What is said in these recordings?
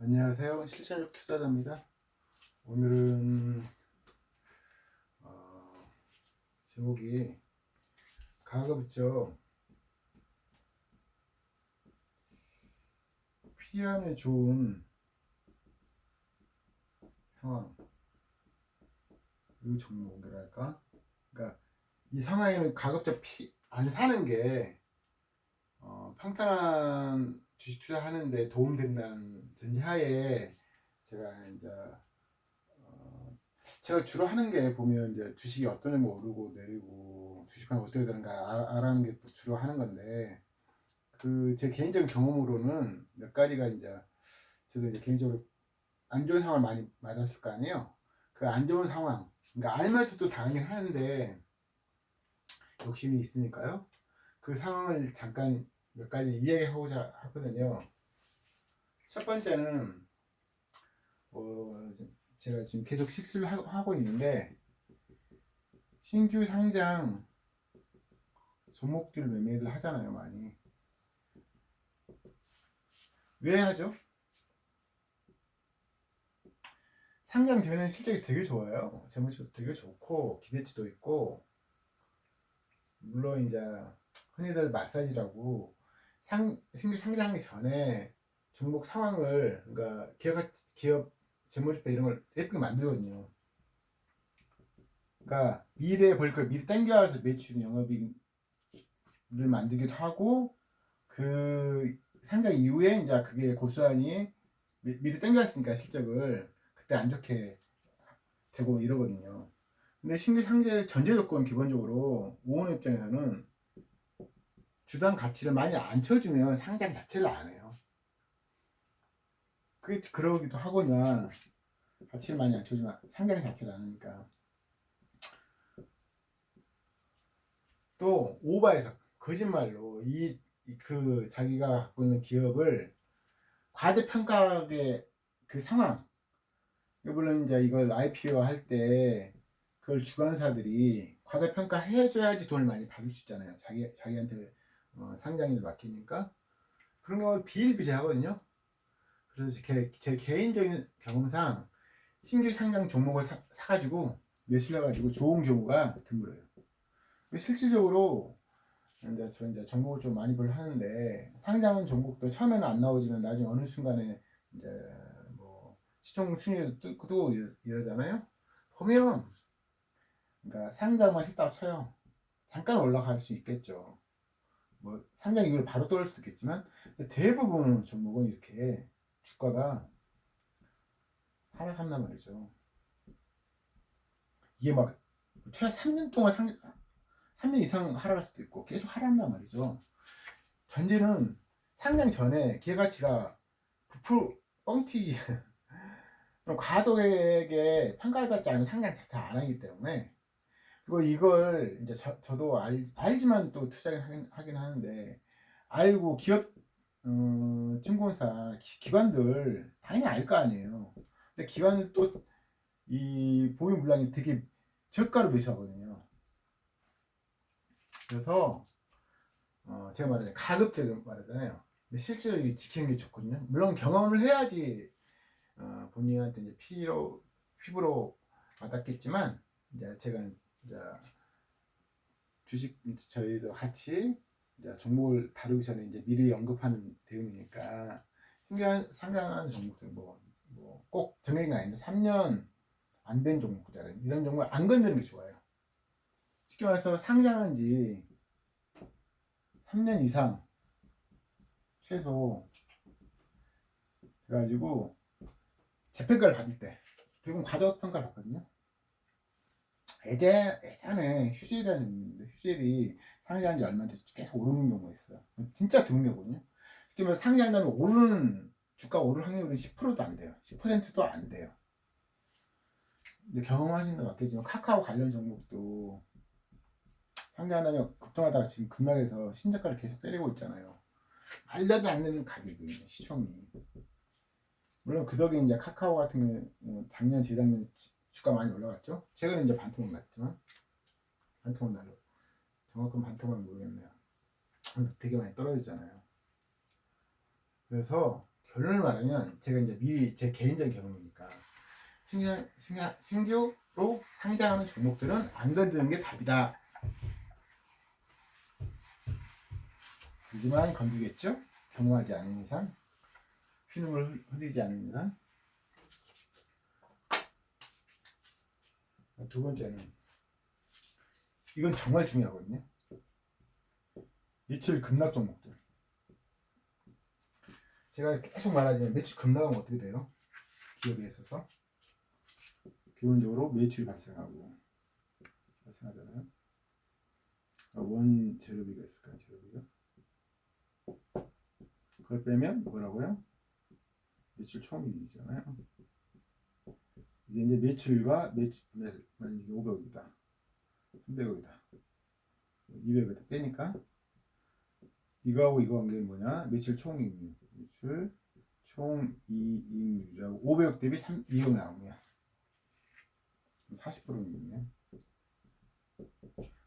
안녕하세요. 실천력 투자자입니다. 오늘은 어, 제목이 가급적 피하면 좋은 상황 이 종목이랄까? 그러니까 이 상황에는 가급적 피 안 사는 게 어, 평탄한 주식 투자하는데 도움된다는 전제하에 제가 이제 어, 제가 주로 하는 게 보면 이제 주식이 어떤 점 오르고 내리고 주식하면 어떻게 되는가 알- 알아는 게 주로 하는 건데 그 제 개인적인 경험으로는 몇 가지가 이제 저도 이제 개인적으로 안 좋은 상황을 많이 맞았을 거 아니에요. 그 안 좋은 상황, 그러니까 알면서도 당하긴 하는데 욕심이 있으니까요. 그 상황을 잠깐 몇 가지 이야기하고자 하거든요. 첫 번째는 어, 제가 지금 계속 실수를 하- 하고 있는데 신규 상장 종목들 매매를 하잖아요, 많이. 왜 하죠? 상장 전에는 실적이 되게 좋아요. 재무치도 되게 좋고 기대치도 있고 물론 이제 흔히들 마사지라고 상, 상장하기 전에 종목 상황을 그러니까 기업 기업 재무제표 이런 걸 예쁘게 만들거든요. 그러니까 미래에 벌걸 미리 당겨와서 매출 영업이익을 만들기도 하고 그 상장 이후에 이제 그게 고스란히 미- 미리 당겨왔으니까 실적을 그때 안 좋게 되고 이러거든요. 근데 신규 상제 전제 조건 기본적으로 오원 입장에서는 주당 가치를 많이 안 쳐주면 상장 자체를 안 해요. 그게 그러기도 하거나 가치를 많이 안 쳐주면 상장 자체를 안 하니까 또 오바해서 거짓말로 이 그 자기가 갖고 있는 기업을 과대평가의 그 상황 물론 이제 이걸 IPO 할 때 그걸 주관사들이 과대평가 해줘야지 돈을 많이 받을 수 있잖아요. 자기 자기한테 어, 상장일 맡기니까 그런 경우 비일비재하거든요. 그래서 제, 제 개인적인 경험상 신규 상장 종목을 사, 사가지고 매수해가지고 좋은 경우가 드물어요. 실질적으로 이제 저 이제 종목을 좀 많이 볼 하는데 상장 종목도 처음에는 안 나오지만 나중에 어느 순간에 이제 뭐 시총 순위도 뜨고 뜨고 이러- 이러잖아요. 보면 그러니까 상장만 했다고 쳐요. 잠깐 올라갈 수 있겠죠. 뭐 상장 이걸 바로 떨어질 수도 있겠지만 대부분 종목은 이렇게 주가가 하락한단 말이죠. 이게 막 최하 3년 동안 상 3년 이상 하락할 수도 있고 계속 하락한단 말이죠. 전제는 상장 전에 기회가치가 9% 뻥튀기 그럼 과도에게 평가받지 않은 상장 자체 안 하기 때문에 그리고 이걸 이제 저, 저도 알, 알지만 또 투자를 하긴, 하긴 하는데 알고 기업 음, 증권사 기- 기관들 당연히 알 거 아니에요. 근데 기관은 또 이 보유 물량이 되게 저가로 매수하거든요. 그래서 어, 제가 말하자면 가급적 말하잖아요. 근데 실제로 이 지키는 게 좋거든요. 물론 경험을 해야지 어, 본인한테 이제 피로 피부로 와닿겠지만 이제 제가 이제 주식 저희도 같이 이제 종목을 다루기 전에 이제 미리 언급하는 내용이니까 신기한 상당한 종목들 뭐 뭐 꼭 정해진 거 아닌데 3년 안 된 종목들은 이런 종목을 안 건드는 게 좋아요. 쉽게 말해서 상장한 지 3년 이상 최소 그래가지고 재평가를 받을 때 대부분 과도평가를 받거든요. 예전, 예전에 휴젤이라는 게 있는데 휴젤이 상장한 지 얼마 안 돼서 계속 오르는 경우가 있어요. 진짜 드문 경우거든요. 쉽게 말해서 상장한 다음에 오르는 주가 오를 확률은 10%도 안 돼요. 10%도 안 돼요. 근데 경험하신 거 맞겠지만 카카오 관련 종목도 상장한 다음에 급등하다가 지금 급락해서 신저가를 계속 때리고 있잖아요. 알려도 안 되는 가격이에요. 시총이. 물론 그 덕에 이제 카카오 같은 경우는 뭐 작년 재작년 지- 주가 많이 올라갔죠. 최근에 이제 반토막 났지만 반토막 날로 정확한 반토막은 모르겠네요. 되게 많이 떨어지잖아요. 그래서 결론을 말하면 제가 이제 미리 제 개인적인 경험이니까 신규, 신규- 신규로 상장하는 종목들은 안 건드는 게 답이다. 하지만 건드겠죠? 경험하지 않은 이상, 피눈물 흘리지 않는 이상. 두 번째는 이건 정말 중요하거든요. 매출 급락 종목들. 제가 계속 말하지만 매출 급락하면 어떻게 돼요? 기업에 있어서 기본적으로 매출이 발생하고 발생하잖아요. 아, 원 재료비가 있을까요? 재료비가 그걸 빼면 뭐라고요? 매출 총이익이잖아요. 이게 이제 매출과 매출 만약 이게 500억이다, 300억이다, 200억이다 빼니까 이거하고 이거 관계는 뭐냐? 매출 총이익률, 매출 총이익률이라고 500억 대비 3, 2억 나오냐? 40%이겠네.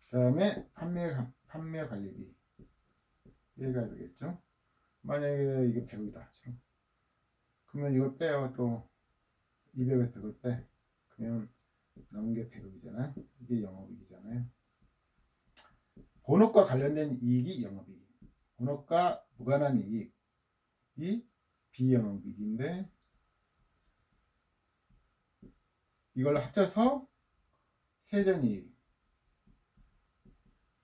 그다음에 판매 가- 판매 관리비 얘가 되겠죠. 만약에 이게 100억이다. 지금. 그러면 이걸 빼요 또 200에 100을 빼. 그러면 남은 게 100억이잖아요. 이게 영업이익이잖아요. 본업과 관련된 이익이 영업이익. 본업과 무관한 이익이 비영업이익인데 이걸 합쳐서 세전이익.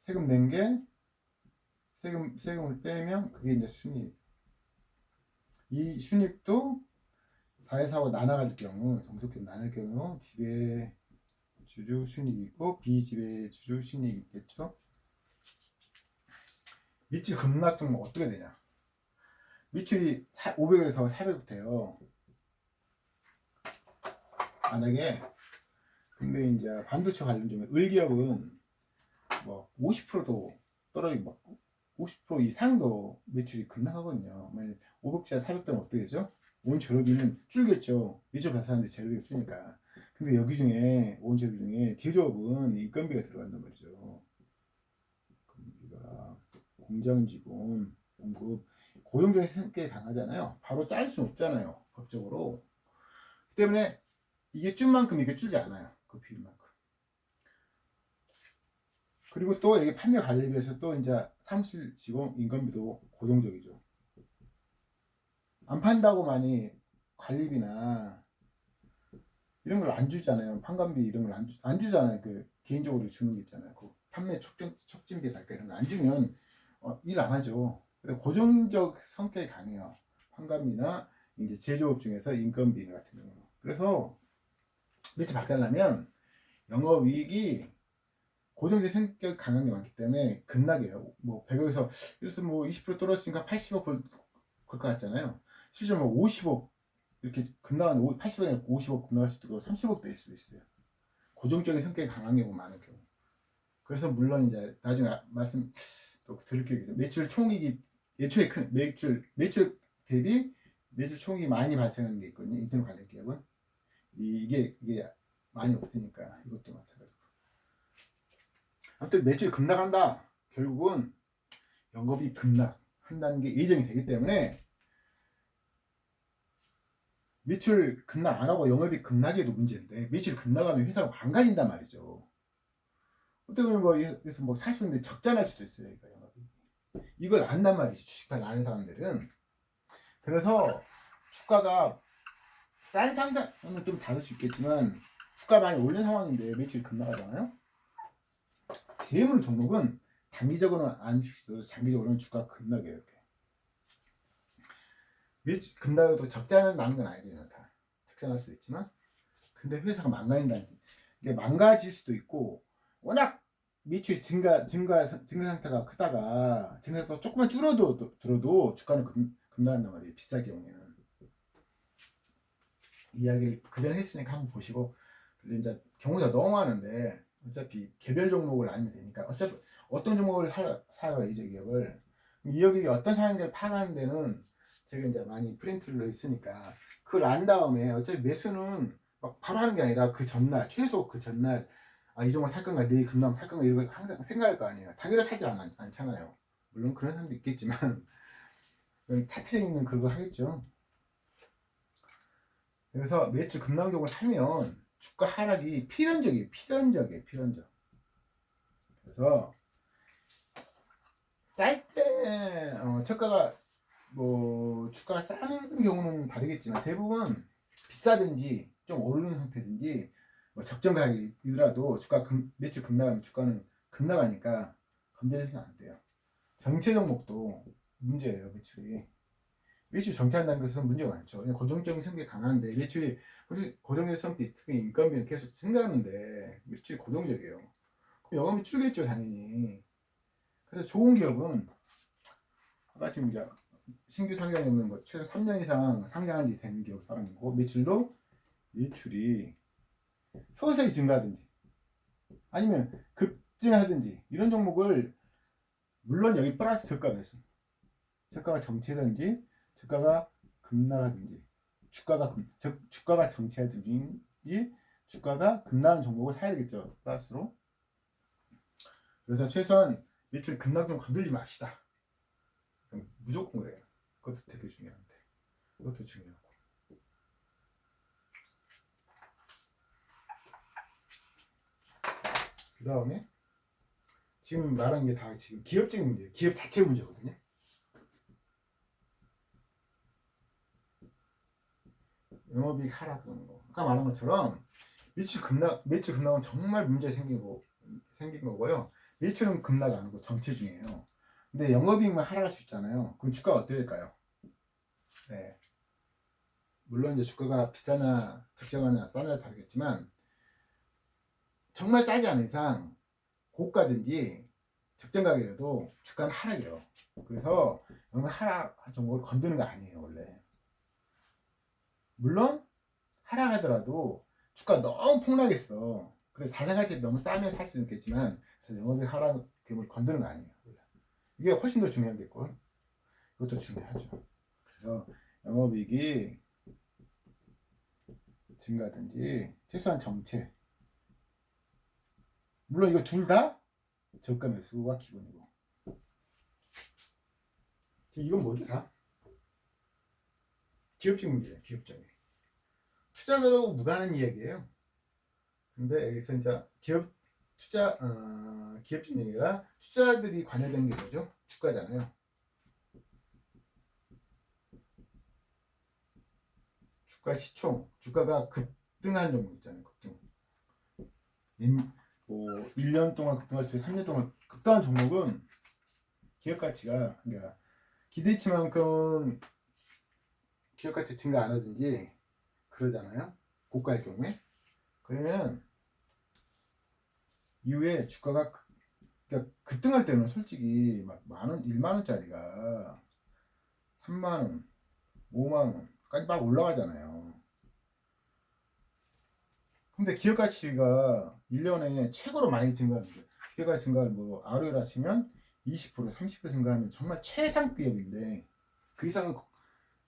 세금 낸 게 세금 세금을 빼면 그게 이제 순이익. 이 순이익도 사회사고 나눠갈 경우 정속적으로 나눌 경우 지배 주주 순이익이 있고 비지배 주주 순이익이 있겠죠. 밑줄 급락 종목 어떻게 되냐? 밑줄이 500에서 400 돼요. 만약에 근데 이제 반도체 관련 좀 을기업은 뭐 50%도 떨어지고 막50% 이상도 매출이 급락하거든요. 만약 500자 400대면 어떻게 되죠? 온 재료비는 줄겠죠. 매출 발생하는데 재료비가 줄니까. 근데 여기 중에 온 재료비 중에 제조업은 인건비가 들어간단 말이죠. 인건비가 공장 직원 공급 고용적인 성격이 강하잖아요. 바로 짤 수는 없잖아요. 법적으로. 그 때문에 이게 줄 만큼 이게 줄지 않아요. 그 비율만큼. 그리고 또 이게 판매 관리비에서 또 이제 사무실 직원 인건비도 고정적이죠. 안 판다고 많이 관리비나 이런 걸 안 주잖아요. 판관비 이런 걸 안 주, 안 주잖아요. 그 개인적으로 주는 게 있잖아요. 그 판매 촉진 촉진비랄까 이런 거 안 주면 어, 일 안 하죠. 고정적 성격이 강해요. 판관비나 이제 제조업 중에서 인건비 같은 경우. 그래서 매출 박살나면 영업 이익이 고정적 성격 강한 게 많기 때문에 급락해요. 뭐 100억에서 예를 뭐20% 떨어졌으니까 80억 그럴 것 같잖아요. 실제로 뭐 50억 이렇게 급락한 80억에 50억 급락할 수도 있고 30억 될 수도 있어요. 고정적인 성격이 강한 경우 많은 경우. 그래서 물론 이제 나중에 아- 말씀 또게 있어요. 매출 총익이 예초에 큰 매출 매출 대비 매출 총익이 많이 발생하는 게 있거든요. 인터넷 관련 기업은 이- 이게 이게 많이 없으니까 이것도 마찬가지고. 아무튼 매출이 급락한다. 결국은 영업이 급락한다는 게 예정이 되기 때문에 매출 급락 안 하고 영업이 급락해도 문제인데 매출 급락하면 회사가 망가진단 말이죠. 어떻게 보면 뭐 그래서 뭐 40인데 적자 날 수도 있어요. 그러니까. 이걸 안단 말이죠. 주식을 아는 사람들은. 그래서 주가가 싼 상당은 좀 다를 수 있겠지만 주가 많이 올린 상황인데 매출이 급락하잖아요. 대물 종목은 단기적으로는 안 시켜도 장기적으로는 주가 급락해요. 급락해도 적자는 나는 건 아니죠. 다 적자 날 수도 있지만 근데 회사가 망가진다는 이게 망가질 수도 있고 워낙 매출이 증가 증가 증가 상태가 크다가 증가 상태가 조금만 줄어도 도- 들어도 주가는 급, 급락한단 말이에요. 비쌀 경우에는 이야기를 그 전에 했으니까 한번 보시고 이제 경우가 너무 많은데 어차피 개별 종목을 알면 되니까 어차피 어떤 종목을 사, 사요 이 기업을 이 기업이 어떤 상황들을 파악하는 데는 제가 이제 많이 프린트를 했으니까 그걸 안 다음에 어차피 매수는 막 바로 하는 게 아니라 그 전날 최소 그 전날 아이 종목 살 건가 내일 금방 살 건가 이런 걸 항상 생각할 거 아니에요 당일에 사지 않, 않잖아요 물론 그런 사람도 있겠지만 있는 그거 하겠죠 그래서 매출 급락종을 사면 주가 하락이 필연적이에요. 필연적이에요. 필연적. 그래서 쌀때 어, 저가가 뭐 주가가 싸는 경우는 다르겠지만 대부분 비싸든지 좀 오르는 상태든지 뭐 적정 가격이더라도 주가 금, 매출 급락하면 주가는 급락하니까 건드리면 안 돼요. 정체 종목도 문제예요 매출이. 매출 정체한다는 것은 문제가 많죠. 고정적인 성격이 강한데 매출이 고정적인 성비 특히 인건비는 계속 증가하는데 매출이 고정적이에요. 그럼 영업이 줄겠죠 당연히. 그래서 좋은 기업은 아까 지금 이제 신규 상장이 없는 거 최소 3년 이상 상장한 지 된 기업 사람이고 매출도 매출이 서서히 증가하든지 아니면 급증하든지 이런 종목을 물론 여기 플러스 저가가 있습니다. 저가가 정체든지 주가가 급락하든지 주가가 급, 즉 주가가 정체하든지 주가가 급락한 종목을 사야 되겠죠 플러스로 그래서 최소한 매출 급락 좀 건들지 맙시다 무조건 그래요 그것도 되게 중요한데 그것도 중요하고 그 다음에 지금 말한 게 다 지금 기업적인 문제예요 기업 자체 문제거든요 영업이익 하락하는 거. 아까 말한 것처럼 매출 급락 매출 급락은 정말 문제 생긴 거 생긴 거고요. 매출은 급락 안 하고 정체 중이에요. 근데 영업이익만 하락할 수 있잖아요. 그럼 주가가 어떻게 될까요? 네. 물론 이제 주가가 비싸나 적정하나 싸나 다르겠지만 정말 싸지 않은 이상 고가든지 적정 가격이라도 주가는 하락이에요. 그래서 영업 하락 정도를 건드는 거 아니에요 원래. 물론 하락하더라도 주가 너무 폭락했어. 그래 자산가치 너무 싸면 살 수는 있겠지만 영업이 하락 금을 건드는 거 아니에요. 이게 훨씬 더 중요하겠고 이것도 중요하죠. 그래서 영업이익이 증가든지 최소한 정체 물론 이거 둘 다 저가 매수가 기본이고 이건 뭐죠 다? 기업적 문제예요 기업적인 투자자하고 무관한 이야기예요. 근데 여기서 이제 기업 투자 어, 기업적 얘기가 투자들이 관여된 게 뭐죠? 주가잖아요. 주가 시총, 주가가 급등한 종목 있잖아요. 급등. 인, 뭐 1년 동안 급등할 수 3년 동안 급등한 종목은 기업 가치가 그러니까 기대치만큼 기업 가치 증가 안 하든지 그러잖아요. 고가일 경우에. 그러면 이후에 주가가 그, 그러니까 급등할 때는 솔직히 막 만원, 1만원짜리가 3만원, 5만원까지 막 올라가잖아요. 근데 기업 가치가 1년에 최고로 많이 증가하는데 기업 가치 증가를 뭐 ROE라 치면 20% 30% 증가하면 정말 최상 기업인데 그 이상은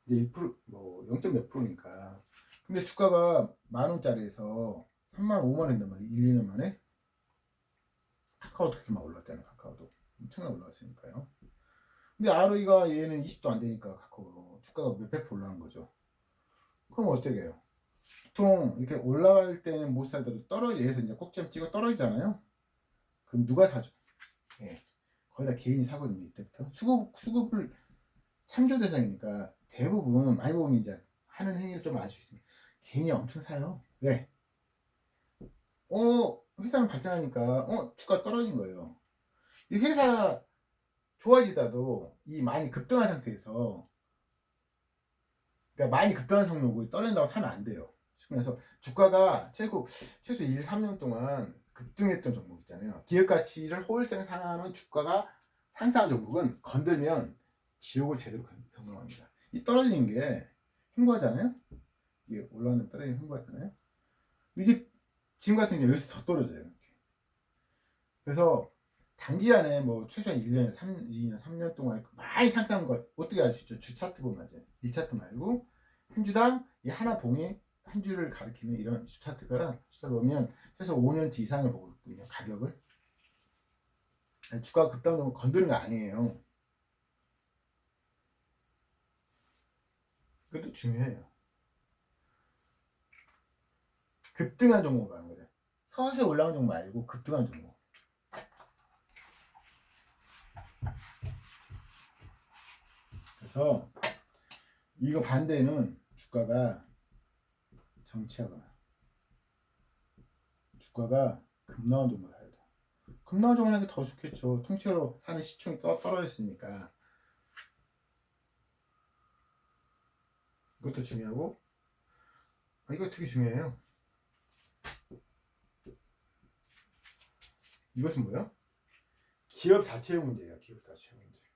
이제 1%, 뭐 0. 몇 프로니까 근데 주가가 만 원짜리에서 3만 5만 원 된단 말이에요. 1, 2년 만에. 그렇게 막 올랐잖아요. 카카오도. 엄청나게 올라갔으니까요. 근데 ROE가 얘는 20도 안 되니까 카카오 주가가 몇백 올라간 거죠. 그럼 어떻게 해요? 보통 이렇게 올라갈 때는 못 살더라도 떨어져 얘에서 이제 꼭지점 찍어 떨어지잖아요. 그럼 누가 사죠? 예. 거의 다 개인이 사거든요. 이때부터 수급 수급을 참조 대상이니까 대부분 많이 보면 이제 하는 행위를 좀 알 수 있습니다. 개인이 엄청 사요. 왜? 어, 회사는 발전하니까, 어, 주가 떨어진 거예요. 이 회사 좋아지다도 이 많이 급등한 상태에서, 그러니까 많이 급등한 상록을 떨어진다고 사면 안 돼요. 그래서 주가가 최고, 최소 1, 3년 동안 급등했던 종목 있잖아요. 기업 가치를 호일성 상하는 주가가 상승한 종목은 건들면 지옥을 제대로 경험합니다. 이 떨어지는 게 횡보하잖아요? 이게 올라오는 떨어지는 횡보하잖아요? 이게 지금 같은 경우 여기서 더 떨어져요. 이렇게. 그래서 단기간에 뭐 최소한 1년, 3, 2년, 3년 동안 많이 상승한 걸 어떻게 알 수 있죠? 주 차트 보면 맞아요. 1차트 말고 한 주당 이 하나 봉이 한 주를 가리키는 이런 주 차트가 주차 보면 최소 5년치 이상을 보거든요. 가격을. 주가 급등하면 건드는 거 아니에요. 그것도 중요해요. 급등한 종목 말하는 거죠. 서서히 올라온 종목 말고 급등한 종목. 그래서 이거 반대는 주가가 정치하거나 주가가 급 나온 종목을 사야 돼. 급 나온 종목 하는 게 더 좋겠죠. 통째로 사는 시총이 떠 떨어졌으니까. 이것도 중요하고 아, 이거 되게 중요해요. 이것은 뭐예요? 기업 자체의 문제예요. 기업 자체의 문제.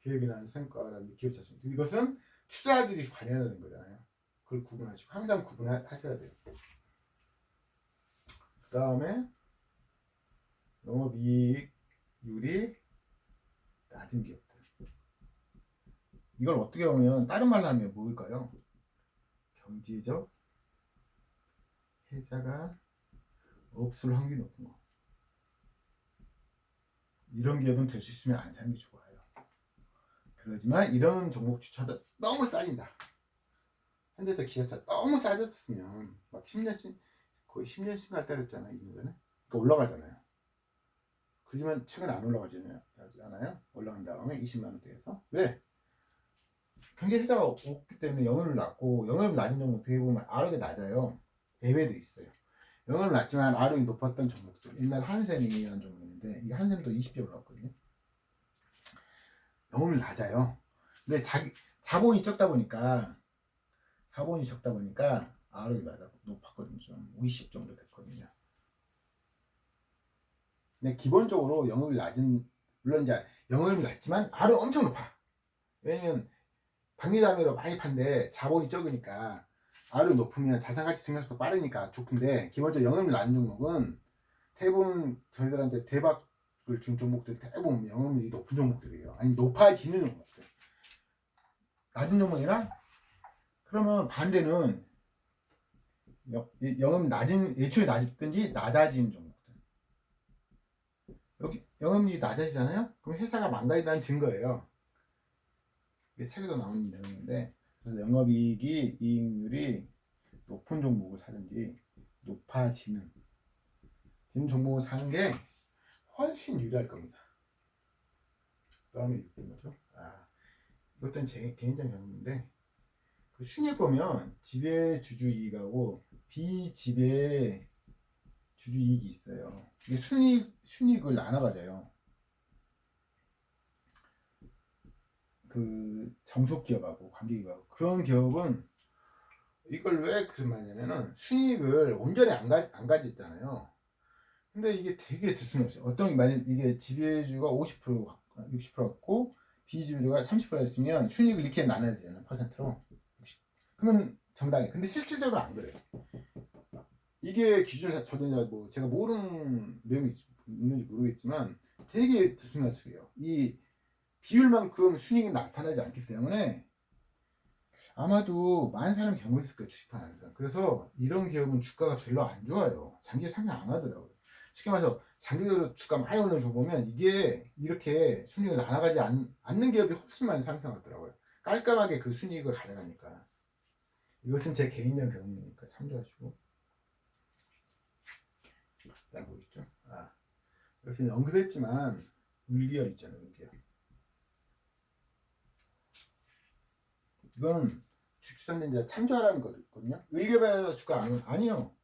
기업이라는 성과라는 기업 자체. 이것은 투자들이 관여하는 거잖아요. 그걸 구분하시고 항상 구분하셔야 돼요. 그 다음에 영업이익률이 낮은 기업들. 이걸 어떻게 보면 다른 말로 하면 뭘까요? 경제적 해자가 없을 확률이 높은 거. 이런 기업은 될 수 있으면 안 사는 게 좋아요. 그러지만 이런 종목 주차도 너무 싸진다. 현재도 기아차 너무 싸졌으면 막 10년씩 거의 10년씩 갈 때랬잖아요. 2년전에. 그러니까 올라가잖아요. 그렇지만 최근에 안 올라가잖아요. 올라간 다음에 20만 원대에서 왜? 경제 해자가 없기 때문에 영업을 낮고 영업을 낮은 종목 어떻게 보면 아력이 낮아요. 예외도 있어요. 영업을 낮지만 아력이 높았던 종목들. 옛날 한샘이라는 종목 이 있는데 이 한샘도 20개 올랐거든요. 영업이 낮아요. 근데 자기 자본이 적다 보니까 자본이 적다 보니까 아력이 낮아 높았거든요. 좀 50 정도 됐거든요. 근데 기본적으로 영업이 낮은 물론 이제 영업이 낮지만 아력 엄청 높아. 왜냐면 박리담회로 많이 판데 자본이 적으니까 R이 높으면 자산가치 증가속도 빠르니까 좋은데 기본적으로 영업을 낮은 종목은 대부분 저희들한테 대박을 준 종목들 대부분 영업률이 높은 종목들이에요. 아니 높아지는 종목들. 낮은 종목이나 그러면 반대는 영업 낮은 예초에 낮든지 낮아지는 종목들. 여기 영업률이 낮아지잖아요. 그럼 회사가 망가진다는 증거예요. 이게 책에도 나오는 내용인데 그래서 영업이익이 이익률이 높은 종목을 사든지 높아지는 지금 종목을 사는 게 훨씬 유리할 겁니다. 다음에 거죠. 아, 이것도 제 개인적인 경험인데 그 순위 보면 지배 주주 이익하고 비지배 주주 이익이 있어요. 이게 순익 순익을 나눠 가져요. 그 정속 기업하고 관계 기업하고 그런 기업은 이걸 왜 그런 말냐면은 순이익을 온전히 안, 가, 안 가졌잖아요. 근데 이게 되게 드스없어요. 어떤 만약 이게 지배주가 50% 60% 갖고 비지배주가 30%였으면 순이익을 이렇게 나눠야 되잖아요. 퍼센트로. 60. 그러면 정당해. 근데 실질적으로 안 그래요. 이게 기준을 저도 이제 뭐 제가 모르는 내용이 있는지 모르겠지만 되게 들쑥날쑥해요. 이 비율만큼 순익이 나타나지 않기 때문에 아마도 많은 사람이 경험했을 거예요 주식하면서 그래서 이런 기업은 주가가 별로 안 좋아요 장기 상승 안 하더라고요 쉽게 말해서 장기적으로 주가 많이 거 보면 이게 이렇게 순익을 나눠가지 않, 않는 기업이 훨씬 많이 상승하더라고요 깔끔하게 그 순익을 가져가니까 이것은 제 개인적 경험이니까 참조하시고 라고 있죠 아, 그래서 언급했지만 을기업 있잖아요 을기업 이건 주주선대 이제 참조하라는 거거든요. 일개발에서 주가 안, 아니요.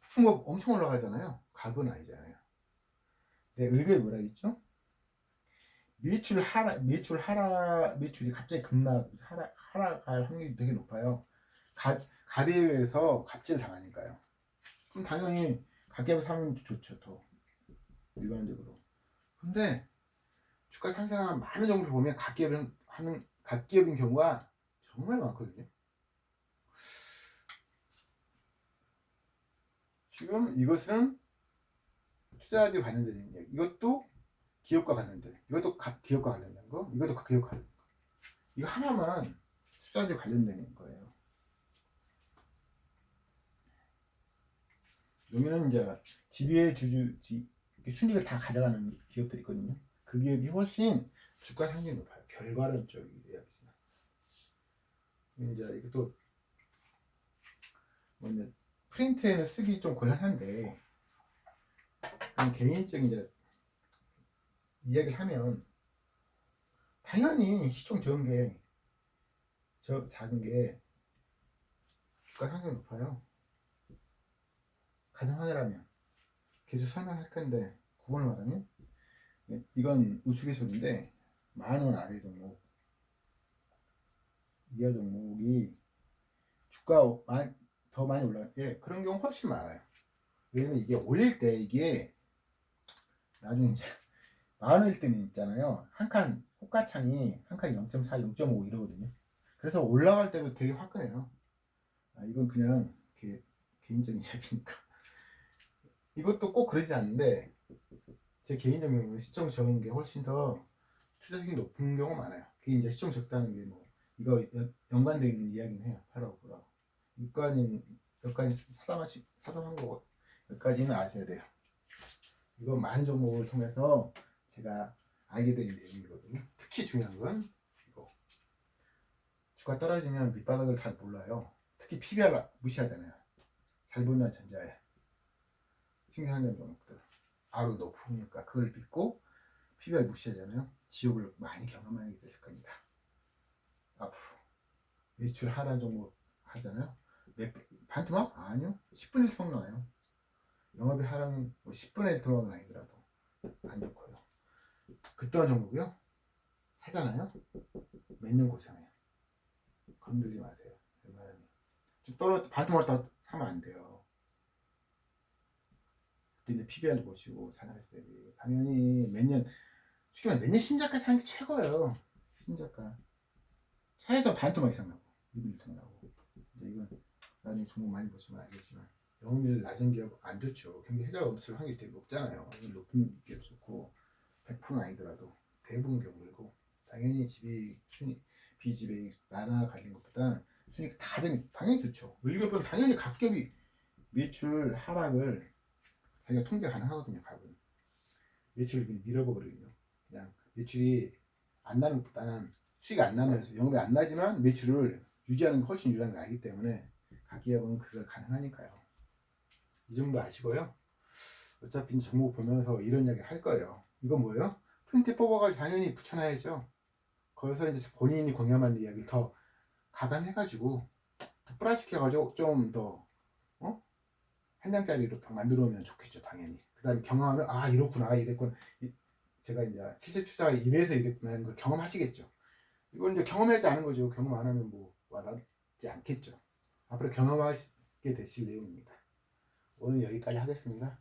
부품업 엄청 올라가잖아요. 가은 아니잖아요. 네, 을개 뭐라 했죠? 매출 하라, 매출 하라, 매출이 갑자기 급락, 하락, 하락할 확률이 되게 높아요. 가, 가대에서 갑질 당하니까요. 그럼 당연히 가격을 사면 좋죠, 더. 일반적으로. 근데 주가 상승한 많은 정도를 보면 갓기업은 하는 갓기업인 경우가 정말 많거든요. 지금 이것은 투자자들이 관련된 얘기. 이것도 기업과 관련된. 이것도 기업과 관련된 거. 이것도 기업과 관련된 거. 이거 하나만 투자자들이 관련된 거예요. 여기는 이제 지배 주주 지, 순위를 다 가져가는 기업들이 있거든요. 그 기업이 훨씬 주가 상승이 높아요. 결과론적인 이야기지만. 이제 이것도 뭐냐 프린트에는 쓰기 좀 곤란한데 그냥 개인적인 이제 이야기를 하면 당연히 시총 적은 게 저 작은 게 주가 상승이 높아요. 가능하라면 계속 설명할 건데 9번을 말하면 네, 이건 우스갯소리인데 만 원 아래 종목 이하 종목이 주가 마- 더 많이 올라갈 때 그런 경우 훨씬 많아요. 왜냐면 이게 올릴 때 이게 나중에 이제 만 원일 때는 있잖아요. 한 칸 호가창이 한 칸 0.4, 0.5 이러거든요. 그래서 올라갈 때도 되게 화끈해요. 아, 이건 그냥 개, 개인적인 이야기니까. 이것도 꼭 그러지 않는데 제 개인적인 시청 적은 게 훨씬 더 투자력이 높은 경우가 많아요. 그게 이제 시청 적다는 게 뭐 이거 연- 연관되어 있는 이야기는 해요. 8하고 9하고. 여기까지는 여기까지 사담하시 사담한 거고 여기까지는 아셔야 돼요. 이거 많은 종목을 통해서 제가 알게 된 내용이거든요. 특히 중요한 건 이거 주가 떨어지면 밑바닥을 잘 몰라요. 특히 PBR 무시하잖아요. 잘 본다는 전자에 신경한전 종목들 아로 높으니까 그걸 믿고 PBR 무시하잖아요. 지옥을 많이 경험하게 됐을 겁니다. 앞으로 매출 하락 종목 하잖아요. 몇, 반토막? 아니요. 10분의 1 토막 나요. 영업의 하락은 뭐 10분의 1 토막은 아니더라도 안 좋고요. 그떠한 종목이요. 사잖아요. 몇 년 고생해요. 건들지 마세요. 웬만하면. 좀 떨어 반토막 더 사면 안 돼요. 그때 이제 PBR 보시고 사장할 때 당연히 몇 년, 쉽게 말해 몇년 신작가 사는 게 최고예요. 신작가. 차에서 반토막 이상 나고 2분 나고 이제 이건 나중에 종목 많이 보시면 알겠지만 영업률 낮은 기업 안 좋죠. 경기 해자가 없을 확률이 되게 높잖아요. 높은 기업 좋고 100%는 아니더라도 대부분 경우고 당연히 집이 순위 비집에 나나 가진 것보다 순위가 다 정, 당연히 좋죠. 물기업은 당연히 각ገብ이 매출 하락을 자기가 통제 가능하거든요. 갑은 매출을 그냥 밀어버리거든요. 그냥 매출이 안 나는 것보다는 수익이 안 나면서 영업이 안 나지만 매출을 유지하는 게 훨씬 유리한 거 알기 때문에 각 기업은 그걸 가능하니까요. 이 정도 아시고요. 어차피 종목 보면서 이런 이야기 할 거예요. 이건 뭐예요? 프린트 뽑아가지고 당연히 붙여놔야죠. 거기서 이제 본인이 공감한 이야기를 더 가감해가지고 더 플라시켜가지고 좀더 어? 한 장짜리로 더 만들어 오면 좋겠죠, 당연히. 그 다음에 경험하면 아 이렇구나, 이랬구나. 이- 제가 이제 실제 투자가 이래서 이랬구나 하는 걸 경험하시겠죠. 이건 이제 경험하지 않은 거죠. 경험 안 하면 뭐 와닿지 않겠죠. 앞으로 경험하게 되실 내용입니다. 오늘 여기까지 하겠습니다.